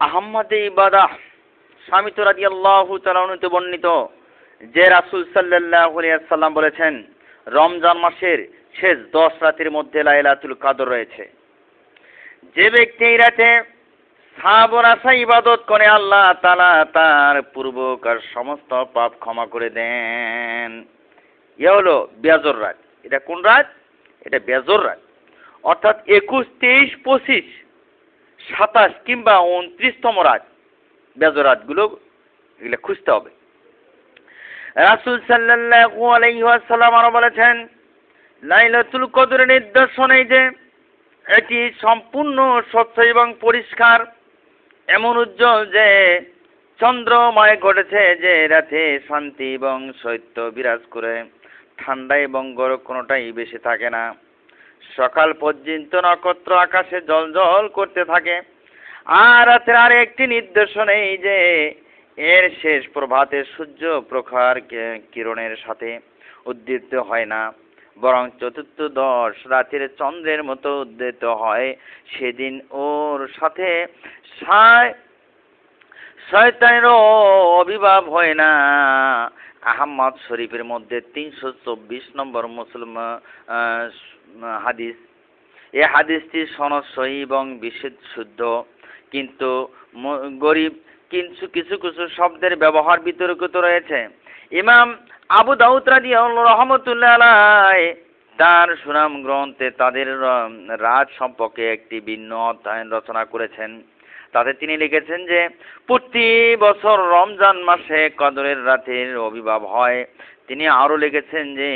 আহম্মদ ইবাদাহ স্বামী তো রাজি আল্লাহ তালানুতে বর্ণিত, যে রাসুল সাল্লাহ সাল্লাম বলেছেন, রমজান মাসের শেষ দশ রাতের মধ্যে লাইলাতুল কাদর রয়েছে। যে ব্যক্তি এই রাতে সাবর আশা ইবাদত করে, আল্লাহ তালা তার পূর্বকার সমস্ত পাপ ক্ষমা করে দেন। ইয়ে হলো বেজর রাত। এটা কোন রাত? এটা বেজর রাত। অর্থাৎ একুশ, তেইশ, পঁচিশ সাতাশ কিংবা উনত্রিশতম রাত। বেজর রাতগুলো এগুলো খুঁজতে হবে। রাসুল সাল্লাল্লাহু আলাইহি ওয়াসাল্লাম আরও বলেছেন, লাইলাতুল কদরের নিদর্শন এই যে, এটি সম্পূর্ণ স্বচ্ছ এবং পরিষ্কার। এমন উজ্জ্বল যে, চন্দ্রময় ঘটেছে যে, রাতে শান্তি এবং শৈত্য বিরাজ করে। ঠান্ডা এবং গরম কোনোটাই বেশি থাকে না। সকাল পর্যন্ত নক্ষত্র আকাশে জল জল করতে থাকে। আর রাতের আর একটি নির্দেশন এই যে এর শেষ প্রভাতে সূর্য প্রখর কিরণের সাথে উদ্দীপ্ত হয় না। বরং চতুর্থ দশ রাতের চন্দ্রের মতো উদ্দিত হয়। সেদিন ওর সাথে শয়তানেরও অভিভাব হয় না। আহম্মদ শরীফের মধ্যে তিনশো চব্বিশ নম্বর মুসলমান হাদিস। এ হাদিসটি সনদ সহি এবং বিশুদ্ধ শুদ্ধ। কিন্তু গরিব কিছু কিছু কিছু শব্দের ব্যবহার বিতর্কিত রয়েছে। ইমাম আবু দাউদ রাজি রহমতুল্লাহ আলাই তার সুনাম গ্রন্থে তাদের রাজ সম্পর্কে একটি ভিন্ন অধ্যয়ন রচনা করেছেন। তাতে তিনি লিখেছেন যে, প্রতি বছর রমজান মাসে কদরের রাতের অভিভাব হয়। তিনি আরও লিখেছেন যে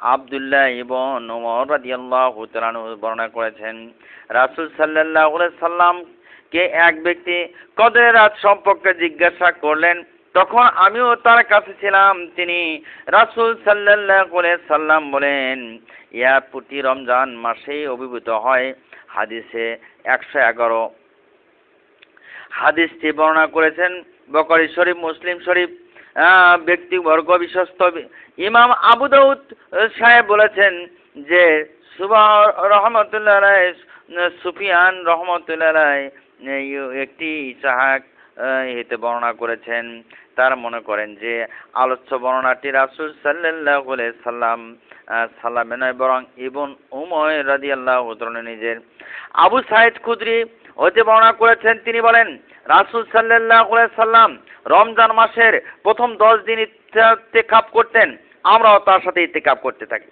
আবদুল্লাহ ইবন ওমর রাদিয়াল্লাহু তাআলা বর্ণনা করেছেন, রাসূল সাল্লাল্লাহু আলাইহি সাল্লামকে এক ব্যক্তি কদরের রাত সম্পর্কে জিজ্ঞাসা করলেন, তখন আমিও তার কাছে ছিলাম, তিনি রাসূল সাল্লাল্লাহু আলাইহি সাল্লাম বলেন, ইয়া প্রতি রমজান মাসেই অভিভূত হয় হাদিসে একশো এগারো। হাদিসটি বর্ণনা করেছেন, বকরি শরীফ, মুসলিম শরীফ ব্যক্তিবর্গ বিশ্বস্ত। ইমাম আবু দাউদ সাহেব বলেছেন যে সুবাহ রহমতুল্লাহ রায়, সুফিয়ান রহমতুল্লাহ রায়, একটি ইসাহাক আহ, এতে বর্ণনা করেছেন। তার মনে করেন যে আলোচ্য বর্ণনাটি রাসুল সাল্লাহ সাল্লাম সাল্লামে নয় বরং ইবন উময় রাদি আল্লাহ নিজের। আবু সাইদ খুদরি হতে বর্ণনা করেছেন তিনি বলেন রাসুল সাল্লাহ সাল্লাম রমজান মাসের প্রথম দশ দিন ইত্তেকাপ করতেন। আমরাও তার সাথে ইত্তেকাপ করতে থাকি।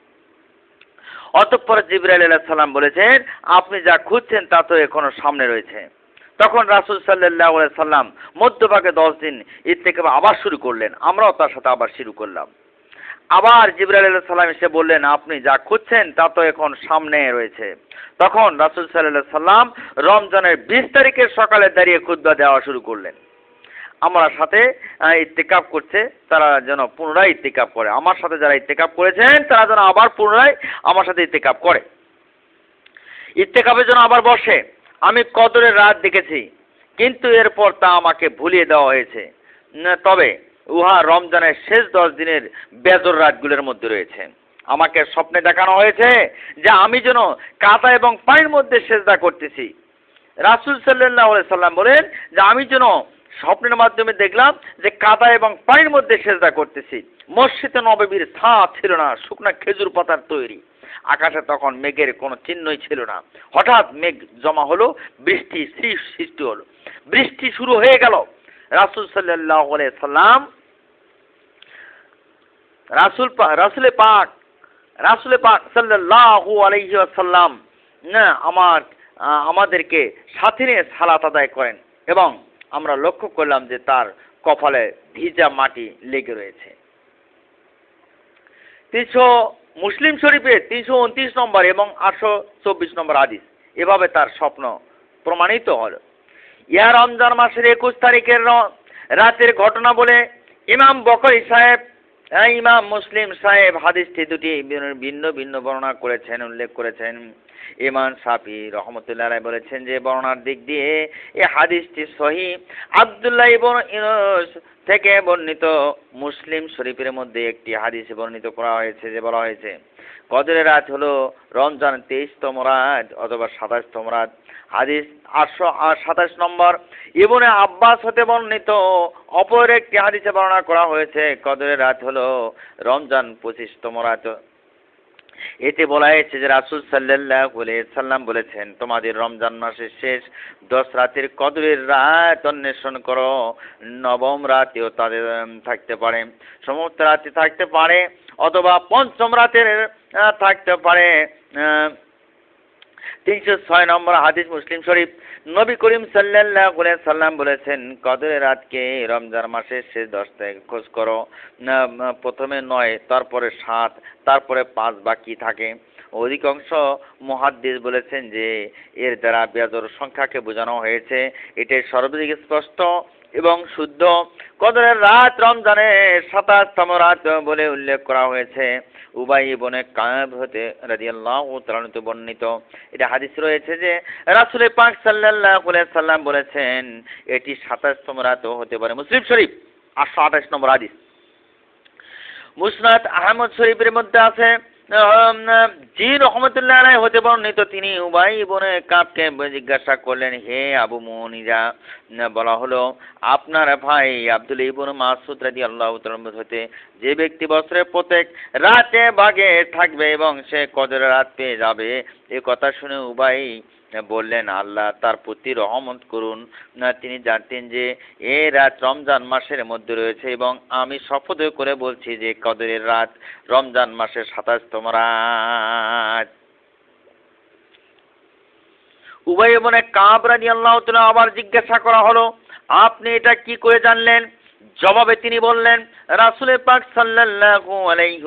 অতঃপর জিবরাইল আলাইহিস সালাম বলেছেন, আপনি যা খুঁজছেন তা তো এখনও সামনে রয়েছে। তখন রাসুল সাল্লাহ সাল্লাম মধ্যভাগে দশ দিন ইত্তেকাপ আবার শুরু করলেন। আমরাও তার সাথে আবার শুরু করলাম। আবার জিবরাইল আলাইহিস সাল্লাম এসে বললেন, আপনি যা খুঁজছেন তা তো এখন সামনে রয়েছে। তখন রাসুল সাল্লাহ সাল্লাম রমজানের বিশ তারিখের সকালে দাঁড়িয়ে খুদ্া দেওয়া শুরু করলেন। আমার সাথে আহ, ইত্তেকাপ করছে তারা যেন পুনরায় ইত্তেকাপ করে। আমার সাথে যারা ইত্তেকাপ করেছেন তারা যেন আবার পুনরায় আমার সাথে ইত্তেকাপ করে। ইত্তেকাপের জন্য আবার বসে। আমি কদরের রাত দেখেছি কিন্তু এরপর তা আমাকে ভুলিয়ে দেওয়া হয়েছে। তবে উহা রমজানের শেষ দশ দিনের বেজর রাতগুলোর মধ্যে রয়েছে। আমাকে স্বপ্নে দেখানো হয়েছে যে আমি যেন কাদা এবং পানির মধ্যে সেজদা করতেছি। রাসুল সাল্লাহ সাল্লাম বলেন যে আমি যেন স্বপ্নের মাধ্যমে দেখলাম যে কাদা এবং পানির মধ্যে সেজদা করতেছি। মসজিদে নববীর ছাঁ ছিল না, শুকনা খেজুর পাতার তৈরি। আকাশে তখন মেঘের কোনো চিহ্নই ছিল না। হঠাৎ মেঘ জমা হলো, বৃষ্টি সৃষ্টি হলো। বৃষ্টি শুরু হয়ে গেল। রাসুল সাল্লাহ সাল্লাম, রাসুল রাসুলে পাক রাসুলে পাক সাল্লাল্লাহু আলাইহি ওয়াসাল্লাম, না, আমার আমাদেরকে সাথে নিয়ে সালাত আদায় করেন এবং আমরা লক্ষ্য করলাম যে তার কপালে ভিজা মাটি লেগে রয়েছে। তিনশো মুসলিম শরীফে তিনশো উনত্রিশ নম্বর এবং আটশো চব্বিশ নম্বর আদিস এভাবে তার স্বপ্ন প্রমাণিত হল। ইয়া রমজান মাসের একুশ তারিখের রাতের ঘটনা বলে ইমাম বকরি সাহেব ইমাম মুসলিম সাহেব হাদিসটি দুটি ভিন্ন ভিন্ন বর্ণনা করেছেন, উল্লেখ করেছেন। ইমান সাফি রহমতুল্লাহ রায় বলেছেন যে বর্ণার দিক দিয়ে এ হাদিসটি সহি। আবদুল্লাহ ইবন ইউনুস থেকে বর্ণিত মুসলিম শরীফের মধ্যে একটি হাদিস বর্ণিত করা হয়েছে, যে বলা হয়েছে কদরের রাত হলো রমজান তেইশতম রাত অথবা সাতাশতম রাত। হাদিস আটশো সাতাশ নম্বর, ইবনে আব্বাস হতে বর্ণিত অপর একটি হাদিসে বর্ণনা করা হয়েছে কদরের রাত হলো রমজান পঁচিশতম রাত। এতে বলা হয়েছে যে রাসুল সাল্লাহ সাল্লাম বলেছেন, তোমাদের রমজান মাসের শেষ দশ রাতের কদরের রাত অন্বেষণ করো। নবম রাতেও তাদের থাকতে পারে। সমস্ত রাতে থাকতে পারে অথবা পঞ্চম রাতের থাকতে পারে। তিনশো ছয় নম্বর হাদিস মুসলিম শরীফ। নবী করিম সাল্লাহ সাল্লাম বলেছেন, কদরের রাতকে রমজান মাসের শেষ দশ তারিখ খোঁজ করো। প্রথমে নয়, তারপরে সাত, তারপরে পাঁচ বাকি থাকে। অধিকাংশ মহাদ্দিস বলেছেন যে, এর দ্বারা বেজর সংখ্যাকে বোঝানো হয়েছে। এটাই সর্বাধিক স্পষ্ট এবং শুদ্ধ। কদরের রাত রমজানে সাতাশতম রাত বলে উল্লেখ করা হয়েছে। উবাই বনে কাব হতে রাদিয়াল্লাহু তাআলাতে বর্ণিত। এটা হাদিস রয়েছে যে রাসূল পাক আলাইহি সাল্লাম বলেছেন, এটি সাতাশতম রাতও হতে পারে মুসলিম শরীফ। আটশো আঠাশ নম্বর হাদিস। মুসনাদ আহমদ শরীফের মধ্যে আছে জি রহমতুল্লাহ আলাই হতে বর্ণিত, তিনি উবাই জিজ্ঞাসা করলেন, হে আবু মুনিরা বলা হলো, আপনার ভাই আব্দুল ইবন মাসুদ রাজি আল্লাহ হতে যে ব্যক্তি বছরের প্রত্যেক রাতে বাগে থাকবে এবং সে কদর রাত পেয়ে যাবে, এ কথা শুনে উবাই বললেন, আল্লাহ তার প্রতি রহমত করুন। তিনি জানতেন যে এ রাত রমজান মাসের মধ্যে রয়েছে এবং আমি শপথ করে বলছি যে কদরের রাত রমজান মাসের সাতাশতম রাত। উভয় মনে কাবরানি আল্লাহ আবার জিজ্ঞাসা করা হলো, আপনি এটা কি করে জানলেন? জবাবে তিনি বললেন, রাসুলের পাক সাল্লাল্লাহু আলাইহি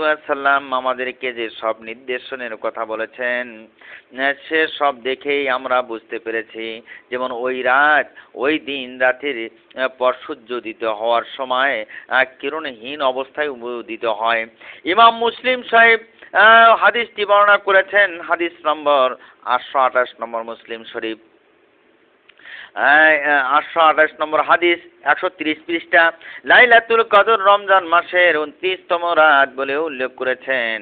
আমাদেরকে যে সব নির্দেশনের কথা বলেছেন, সে সব দেখেই আমরা বুঝতে পেরেছি। যেমন ওই রাত, ওই দিন রাতের পর সূর্য উদিত হওয়ার সময় কিরণহীন অবস্থায় উদিত হয়। ইমাম মুসলিম সাহেব হাদিসটি বর্ণনা করেছেন, হাদিস নম্বর আটশো আঠাশ নম্বর মুসলিম শরীফ। আটশো আঠাশ নম্বর হাদিস, একশো তিরিশ পৃষ্ঠা। লাইলাতুল কদর রমজান মাসের উনত্রিশতম রাত বলে উল্লেখ করেছেন।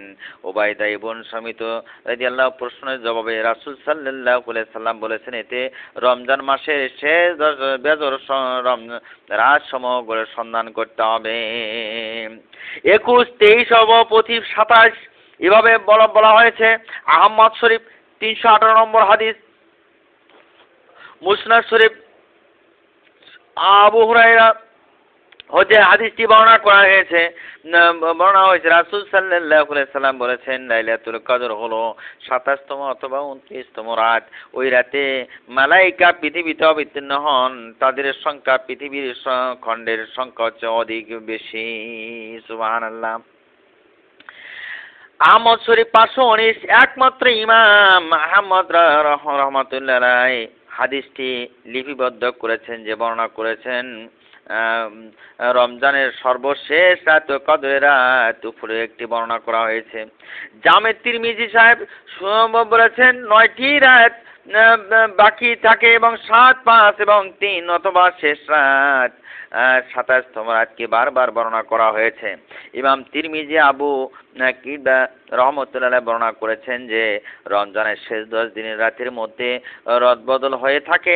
ওবায়দা ইবন সমিত রাদিয়াল্লাহু প্রশ্নের জবাবে রাসূল আলাইহি সাল্লাম বলেছেন, এতে রমজান মাসের শেষ বেজর রাত সমূহ সন্ধান করতে হবে। একুশ, তেইশ অব পঁচিশ, সাতাশ, এভাবে বলা বলা হয়েছে। আহম্মদ শরীফ তিনশো আঠারো নম্বর হাদিস মুসনাদ শরীফ, আবু হুরাইরা হতে হাদিসটি বর্ণনা করা হয়েছে বর্ণনা হয়েছে, রাসূল আলাইহি সাল্লাম বলেছেন, লাইলাতুল কদর হলো সাতাশতম অথবা উনত্রিশতম রাত। ওই রাতে মালাইকা পৃথিবীতে অবতীর্ণ হন, তাদের সংখ্যা পৃথিবীর খণ্ডের সংখ্যা হচ্ছে অধিক বেশি। সুবহানাল্লাহ। আহমদ শরীফ পাঁচশো উনিশ, একমাত্র ইমাম আহমদ রহ- রহমতুল্লাহ রায় হাদিসটি লিপিবদ্ধ করেছেন, যে বর্ণনা করেছেন রমজানের সর্বশেষ রাত ও কদরের রাত উপরে একটি বর্ণনা করা হয়েছে। জামেদ তিরমিজি সাহেব বলেছেন, নয়টি রাত বাকি থাকে এবং সাত, পাঁচ এবং তিন অথবা শেষ রাত সাতাশতম রাতকে বারবার বর্ণনা করা হয়েছে। ইমাম তিরমিজি, আবু কিবা রহমতুল্লাহ বর্ণনা করেছেন যে রমজানের শেষ দশ দিনের রাতের মধ্যে রদবদল হয়ে থাকে।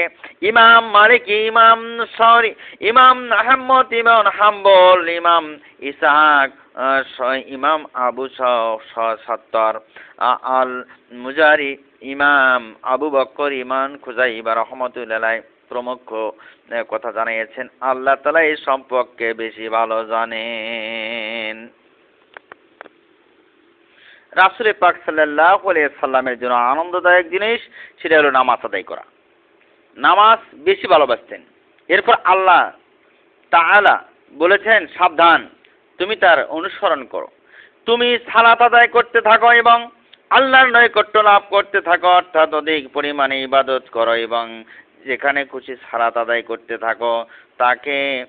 ইমাম মালিক, ইমাম সরি, ইমাম আহমদ, ইমাম হাম্বল, ইমাম ইসাহাক ইমাম আবু সত্তর আল মুজারি, ইমাম আবু বক্কর ইমান খুজাইবা রহমতুল্লাহ প্রমুখ কথা জানিয়েছেন। আল্লাহ তালা এই সম্পর্কে বেশি ভালো জানেন। রাসুল পাক সাল্লাহ সাল্লামের জন্য আনন্দদায়ক জিনিস, সেটা হলো নামাজ আদায় করা। নামাজ বেশি ভালোবাসতেন। এরপর আল্লাহ তাআলা বলেছেন, সাবধান, তুমি তার অনুসরণ করো। তুমি সালাত আদায় করতে থাকো এবং আল্লাহর নৈকট্য লাভ করতে থাকো, অর্থাৎ অধিক পরিমাণে ইবাদত করো এবং যেখানে খুশি সালাত আদায় করতে থাকো, তাকে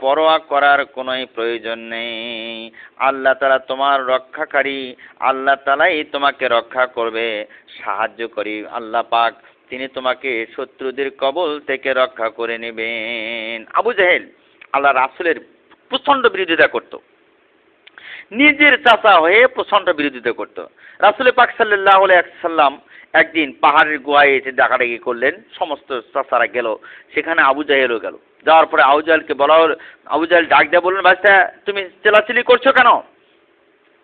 পরোয়া করার কোনোই প্রয়োজন নেই। আল্লাহ তালা তোমার রক্ষাকারী, আল্লাহ তালাই তোমাকে রক্ষা করবে, সাহায্য করি। আল্লাহ পাক, তিনি তোমাকে শত্রুদের কবল থেকে রক্ষা করে নেবেন। আবু জাহেল আল্লাহ রাসুলের প্রচণ্ড বিরোধিতা করত। নিজের চাচা হয়ে প্রচণ্ড বিরোধিতা করত। রাসুল পাক সাল্লাহ সাল্লাম একদিন পাহাড়ের গুহায় এসে ডাকাডাকি করলেন। সমস্ত চাচারা গেল, সেখানে আবু জাহেলও গেল। যাওয়ার পরে আবু জাহেলকে বলা হল আবু জাহেল ডাক দিয়ে বললেন, বাচ্চা, তুমি চেলাচিলি করছ কেন?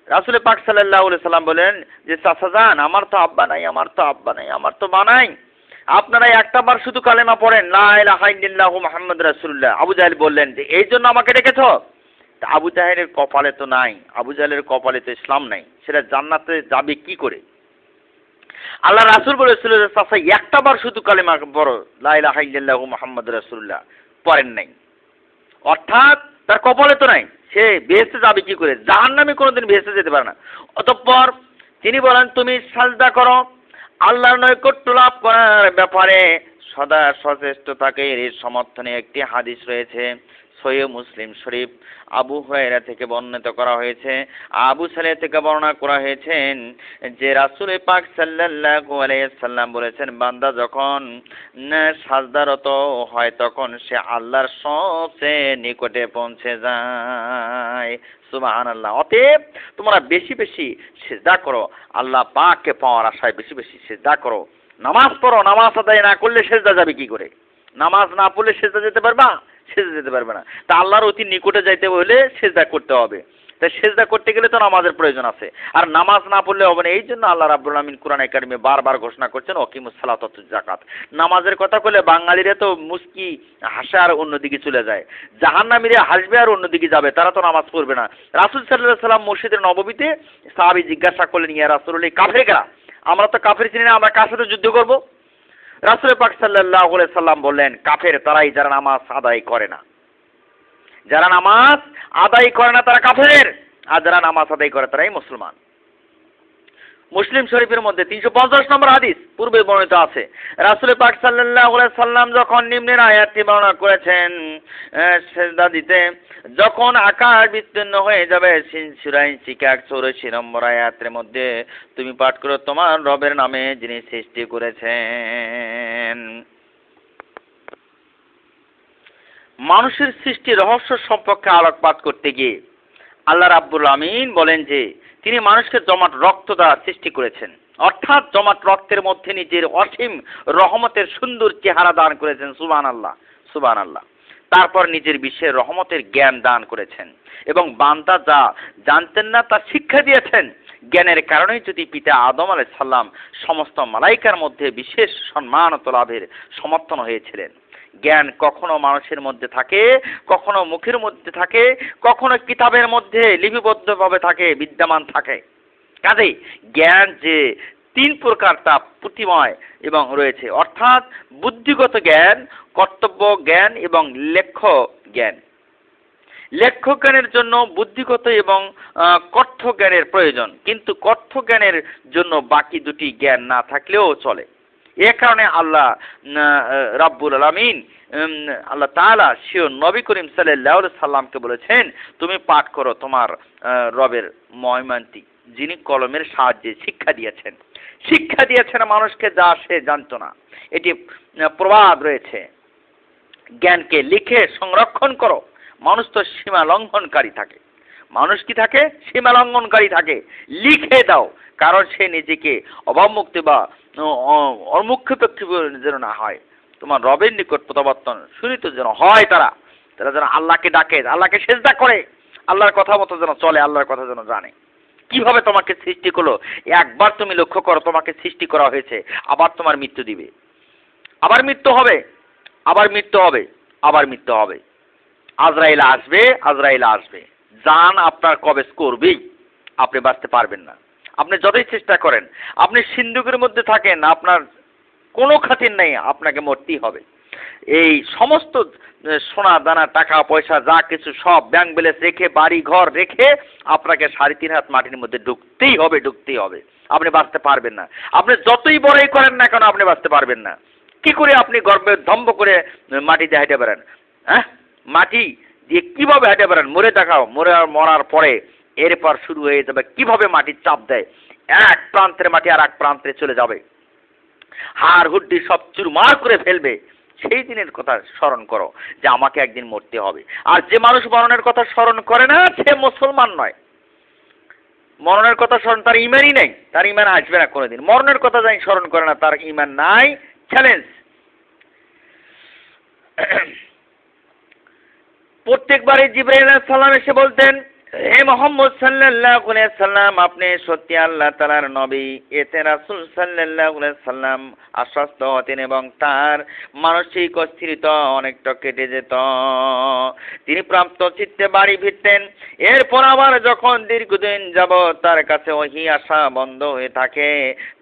রাসুল পাক সাল্লাহ সাল্লাম বলেন যে, চাচা যান আমার তো আব্বা নাই, আমার তো আব্বা নাই, আমার তো মা নাই। আপনারা একটা বার শুধু কালেমা পড়েন, লা ইলাহা ইল্লাল্লাহু মুহাম্মদ রাসূলুল্লাহ। আবু জাহেল বললেন যে, এই জন্য আমাকে ডেকেছো? আবু জাহেলের কপালে তো নাই, আবু জাহেলের কপালে তো ইসলাম নাই, সেটা জান্নাতে যাবে কি করে? আল্লাহ রাসূল বলেছিল একটা বার শুধু কালেমা বড় লা ইলাহা ইল্লাল্লাহু মুহাম্মদ পড়েন নাই। অর্থাৎ তার কপালে তো নাই, সে বেহেস্তে যাবে কি করে? জাহান্নামে কোনোদিন বেহেস্তে যেতে পারে না। অতঃপর তিনি বলেন, তুমি সাজদা করো, আল্লাহর নৈকট্য লাভ করার ব্যাপারে সদা সচেষ্ট থাকে এর সমর্থনে একটি হাদিস রয়েছে সৈয় মুসলিম শরীফ আবু হুরায়রা থেকে বর্ণিত করা হয়েছে। আবু সালে থেকে বর্ণনা করা হয়েছেন যে রাসূল পাক আলাইহি সাল্লাম বলেছেন, বান্দা যখন সাজদারত হয় তখন সে আল্লাহর সবচেয়ে নিকটে পৌঁছে যায়। সুবহানাল্লাহ। অতএব তোমরা বেশি বেশি সেজদা করো। আল্লাহ পাককে পাওয়ার আশায় বেশি বেশি সেজদা করো। নামাজ পড়ো, নামাজ আদায় না করলে সেজদা যাবে কি করে? নামাজ না পড়লে সেজদা যেতে পারবা? সেজদা যেতে পারবে না। তা আল্লাহর অতি নিকটে যাইতে হলে সেজদা করতে হবে। তাই সেজদা করতে গেলে তো নামাজের প্রয়োজন আছে। আর নামাজ না পড়লে হবে না। এই জন্য আল্লাহ রাব্বুল আমিন কোরআন একাডেমি বারবার ঘোষণা করছেন অকিমুস সালাত জাকাত নামাজের কথা কইলে বাঙালিরা তো মুস্কি, হাসে আর অন্যদিকে চলে যায়। জাহান্নামীরা হাসবে আর অন্যদিকে যাবে। তারা তো নামাজ পড়বে না। রাসুল সাল্লাহ সাল্লাম মসজিদের নববীতে সাহাবি জিজ্ঞাসা করলেন, ইয়া রাসুল কাফের কারা? আমরা তো কাফের চিনি না, আমরা কার সাথে যুদ্ধ করব? রাসুল পাক সাল্লাহ সাল্লাম বললেন, কাফের তারাই যারা নামাজ আদায় করে না। যারা নামাজ আদায় করে না তারা কাফের, আর যারা নামাজ আদায় করে তারাই মুসলমান। মুসলিম শরীফের মধ্যে তিনশো পঞ্চাশ নম্বর হাদিস পূর্বে বর্ণিত আছে। রাসুল পাক সাল্লাহ সাল্লাম যখন নিম্নের আয়াতটি বর্ণনা করেছেন দিতে, যখন আকাশ বিস্তীর্ণ হয়ে যাবে সুরাই চিকাক চৌরাশি নম্বর আয়াতের মধ্যে, তুমি পাঠ করো তোমার রবের নামে যিনি সৃষ্টি করেছেন। মানুষের সৃষ্টি রহস্য সম্পর্কে আলোকপাত করতে গিয়ে আল্লাহ রাব্বুল আমিন বলেন যে তিনি মানুষকে জমাট রক্ত দ্বারা সৃষ্টি করেছেন। অর্থাৎ জমাট রক্তের মধ্যে নিজের অসীম রহমতের সুন্দর চেহারা দান করেছেন সুবান আল্লাহ সুবান আল্লাহ তারপর নিজের বিশ্বের রহমতের জ্ঞান দান করেছেন এবং বান্দা যা জানতেন না, তা শিক্ষা দিয়েছেন। জ্ঞানের কারণেই যদি পিতা আদম আলাই সাল্লাম সমস্ত মালাইকার মধ্যে বিশেষ সম্মানত লাভের সমর্থন হয়েছিলেন। জ্ঞান কখনো মানুষের মধ্যে থাকে, কখনো মুখের মধ্যে থাকে, কখনো কিতাবের মধ্যে লিপিবদ্ধভাবে থাকে, বিদ্যমান থাকে। কাজেই জ্ঞান যে তিন প্রকার তা পুঁতিময় এবং রয়েছে। অর্থাৎ বুদ্ধিগত জ্ঞান, কর্তব্য জ্ঞান এবং লেখ্য জ্ঞান। লেখ্য জ্ঞানের জন্য বুদ্ধিগত এবং কথ্য জ্ঞানের প্রয়োজন। কিন্তু কথ্য জ্ঞানের জন্য বাকি দুটি জ্ঞান না থাকলেও চলে। এ কারণে আল্লাহ রাব্বুল আলামিন আল্লাহ তাআলা শিও নবী করিম আলাইহি সাল্লামকে বলেছেন, তুমি পাঠ করো তোমার রবের মহিমান্তি যিনি কলমের সাহায্যে শিক্ষা দিয়েছেন। শিক্ষা দিয়েছেন মানুষকে, যা সে জানতো না। এটি প্রবাদ রয়েছে। জ্ঞানকে লিখে সংরক্ষণ করো। মানুষ তো সীমা লঙ্ঘনকারী থাকে। মানুষ কি থাকে? সীমা লঙ্ঘনকারী থাকে। লিখে দাও। কারণ সে নিজেকে অভাবমুক্তি বা অমুখ্যপেক্ষী যেন না হয়। তোমার রবের নিকট প্রত্যাবর্তন শুনিত যেন হয় তারা। তারা যেন আল্লাহকে ডাকে, আল্লাহকে সেজদা করে। আল্লাহর কথা মতো যেন চলে, আল্লাহর কথা যেন জানে। কীভাবে তোমাকে সৃষ্টি করল? একবার তুমি লক্ষ্য করো, তোমাকে সৃষ্টি করা হয়েছে। আবার তোমার মৃত্যু দিবে। আবার মৃত্যু হবে। আবার মৃত্যু হবে। আবার মৃত্যু হবে। আজরাইল আসবে আজরাইল আসবে। জান আপনার কবেজ করবেই? আপনি বাঁচতে পারবেন না। আপনি যতই চেষ্টা করেন, আপনি সিন্ধুকের মধ্যে থাকেন, আপনার কোনো খাতির নেই, আপনাকে মরতেই হবে। এই সমস্ত সোনা, দানা, টাকা, পয়সা, যা কিছু সব ব্যাংক ব্যালেন্স রেখে, বাড়ি, ঘর রেখে আপনাকে সাড়ে তিন হাত মাটির মধ্যে ঢুকতেই হবে ঢুকতেই হবে। আপনি বাঁচতে পারবেন না। আপনি যতই বড়ই করেন না কেন, আপনি বাঁচতে পারবেন না। কি করে আপনি গর্বে ধম্ব করে মাটিতে হেঁটে বেড়ান হ্যাঁ? মাটি দিয়ে কীভাবে হেঁটে বেড়ান মরে দেখাও, মরে মরার পরে এরপর শুরু হয়ে যাবে, কীভাবে মাটির চাপ দেয়, এক প্রান্তের মাটি আর এক প্রান্তে চলে যাবে। হাড় হুড্ডি সব চুরমার করে ফেলবে। সেই দিনের কথা স্মরণ করো যে আমাকে একদিন মরতে হবে। আর যে মানুষ মরণের কথা স্মরণ করে না, সে মুসলমান নয়। মরণের কথা স্মরণ, তার ইমানই নেই, তার ইমান আসবে না কোনোদিন। মরণের কথা যাই স্মরণ করে না, তার ইমান নাই। চ্যালেঞ্জ প্রত্যেকবারে জিব্রাইল আলাইহিস সালাম এসে বলতেন, হে মোহাম্মদ আলাইহি সাল্লাম, আপনি সত্যি আল্লাহ তাআলার নবী। এতে রাসূল আলাইহি সাল্লাম আশ্বস্ত হতেন এবং তার মানসিক অস্থিরতা অনেকটা কেটে যেত। তিনি প্রাপ্ত চিত্তে বাড়ি ফিরতেন। এরপর আবার যখন দীর্ঘদিন যাব তার কাছে ওহি আসা বন্ধ হয়ে থাকে,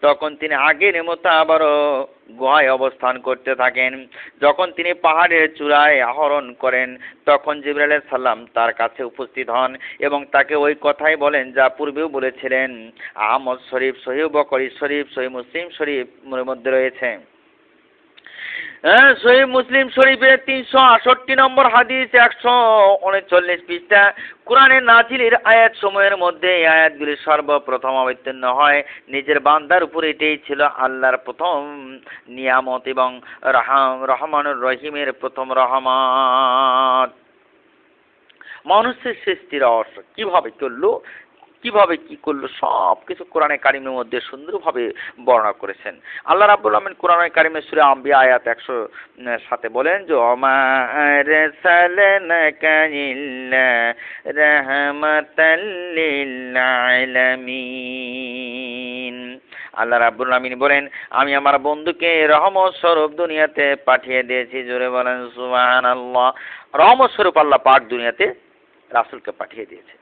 তখন তিনি আগের মতো আবারও গুহায় অবস্থান করতে থাকেন। যখন তিনি পাহাড়ের চূড়ায় আহরণ করেন, তখন জিবরাইল সাল্লাম তার কাছে উপস্থিত হন এবং তাকে ওই কথাই বলেন যা পূর্বেও বলেছিলেন। আহমদ শরীফ, সহিহ বকরি শরীফ সহি মুসলিম শরীফ মধ্যে রয়েছে। হ্যাঁ সহি মুসলিম শরীফের তিনশো আটষট্টি নম্বর হাদিস, একশো উনচল্লিশ পৃষ্ঠা। কোরআনের নাজিলের আয়াত সময়ের মধ্যে এই আয়াতগুলি সর্বপ্রথম অবতীর্ণ হয়। নিজের বান্দার উপর এটাই ছিল আল্লাহর প্রথম নিয়ামত এবং রাহাম, রহমানুর রহিমের প্রথম রহমান মানুষের সৃষ্টির রহস্য কীভাবে করল কীভাবে কি করল সব কিছু কোরআনে কারিমের মধ্যে সুন্দরভাবে বর্ণনা করেছেন। আল্লাহ রাব্বুল আমিন কোরআনে কারিমের সূরা আম্বিয়া আয়াত একশো সাথে বলেন যে আলামিন আল্লাহ রাব্বুল আমিন বলেন, আমি আমার বন্ধুকে রহমত স্বরূপ দুনিয়াতে পাঠিয়ে দিয়েছি। জোরে বলেন, সুবহানাল্লাহ। রহমত স্বরূপ আল্লাহ পাক দুনিয়াতে রাসূলকে পাঠিয়ে দিয়েছে